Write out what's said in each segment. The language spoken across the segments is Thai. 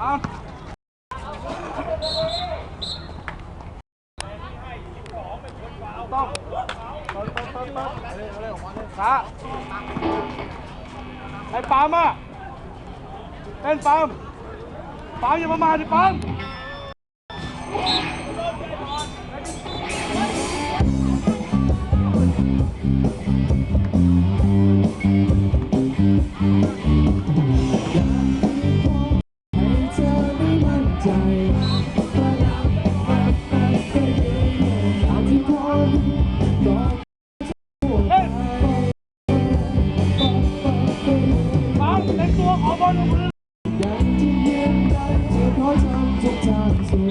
ต้องต้อต้อต้องาไอ้ปั๊มอะเป็นปั๊มปั๊มอย่าประมาทดิปั๊มうん。 ยังจะยืนได้จะขอทำทุกทางสู่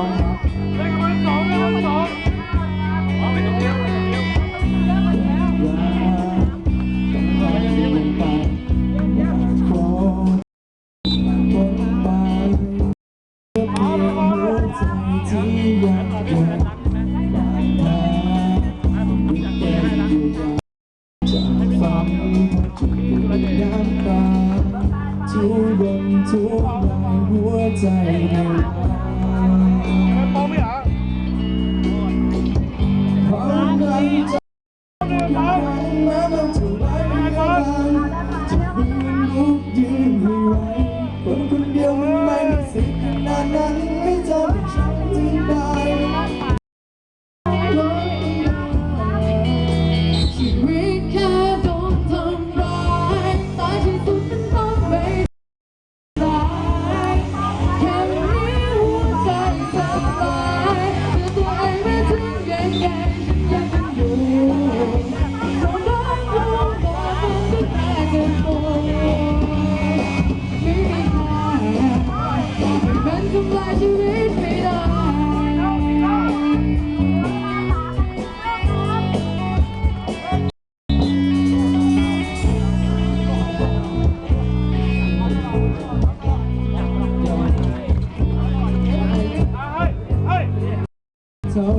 องได้ เท่า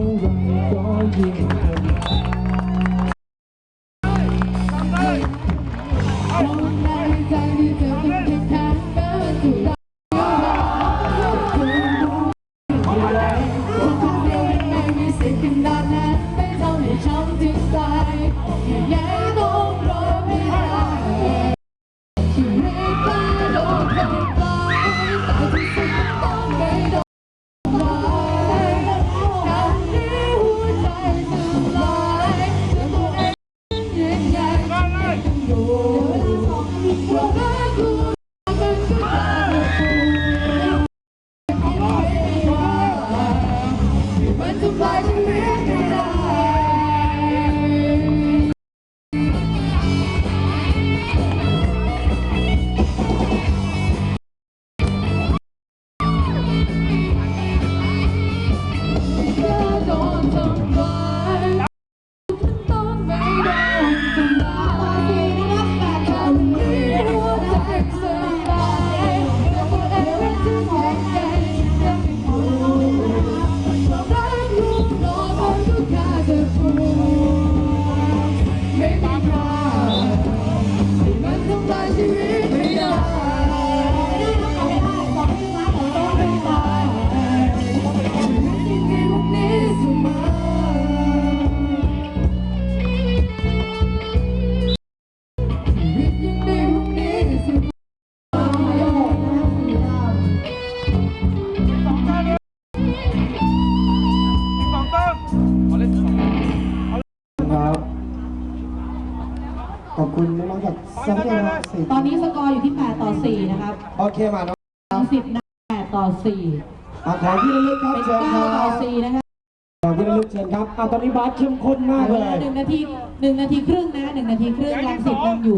คุณน้องๆจากสามเณรสิตอนนี้สกอร์อยู่ที่ 8 ต่อ 4 นะครับโอเคมาน้องสิบนะ8ต่อ 4 อะขอที่ระลึกครับเป็นเชิญครั9ต่อบ4นะครับขอที่ระลึกเชิญครับอะตอนนี้บาสเข้มข้นมากเลยหนึ่งนาทีหนึ่งนาทีครึ่งนะหนึ่งนาทีครึ่งลังสิตนำอยู่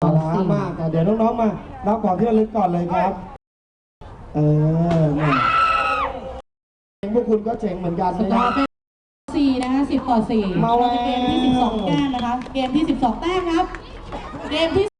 เอาละมากอะเดี๋ยวน้องๆมารับของที่ระลึกก่อนเลยครับ เออนี่เจ๋งพวกคุณก็เจ๋งเหมือนกันสนะกอร์เป็น 4 นะคะ 10 ต่อ4มาแล้วเราจะเกมที่ 12แต้มนะคะ เกมที่ 12 แต้มครับ เกมที่